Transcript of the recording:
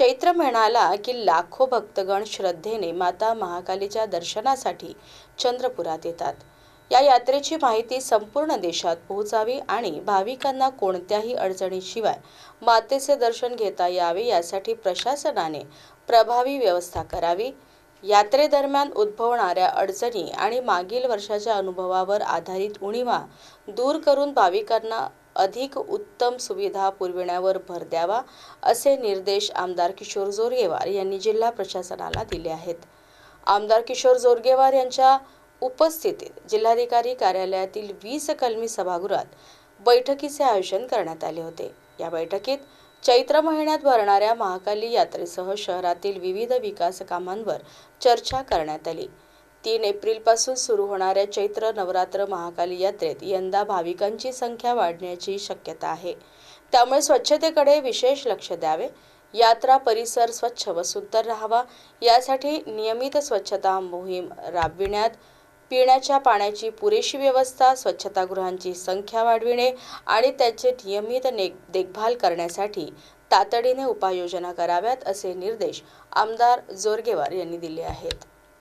चैत्र म्हणाला की लाखो भक्तगण श्रद्धेने माता महाकालीच्या दर्शनासाठी चंद्रपुरात येतात. या यात्रेची माहिती संपूर्ण देशात पोहोचावी आणि भाविकांना कोणत्याही अडचणीशिवाय मातेचे दर्शन घेता यावे यासाठी प्रशासनाने प्रभावी व्यवस्था करावी. यात्रेदरम्यान उद्भवणाऱ्या अडचणी आणि मागील वर्षाच्या अनुभवावर आधारित उणीवा दूर करून भाविकांना अधिक उत्तम सुविधा पुरविण्यावर भर द्यावा असे निर्देश आमदार किशोर जोरगेवार यांनी जिल्हा प्रशासनाला दिले आहेत. आमदार किशोर जोरगेवार यांच्या उपस्थितीत जिल्हाधिकारी कार्यालयातील वीस कलमी सभागृहात बैठकीचे आयोजन करण्यात आले होते. या बैठकीत चैत्र महिन्यात भरणाऱ्या महाकाली यात्रेसह शहरातील विविध विकास कामांवर चर्चा करण्यात आली. तीन एप्रिलपासून सुरू होणाऱ्या चैत्र नवरात्र महाकाली यात्रेत यंदा भाविकांची संख्या वाढण्याची शक्यता आहे. त्यामुळे स्वच्छतेकडे विशेष लक्ष द्यावे. यात्रा परिसर स्वच्छ व सुंदर राहावा. यासाठी नियमित स्वच्छता मोहीम राबविण्यात पिण्याच्या पाण्याची पुरेशी व्यवस्था स्वच्छतागृहांची संख्या वाढविणे आणि त्याचे नियमित ने देखभाल करण्यासाठी तातडीने उपाययोजना कराव्यात असे निर्देश आमदार जोरगेवार यांनी दिले आहेत.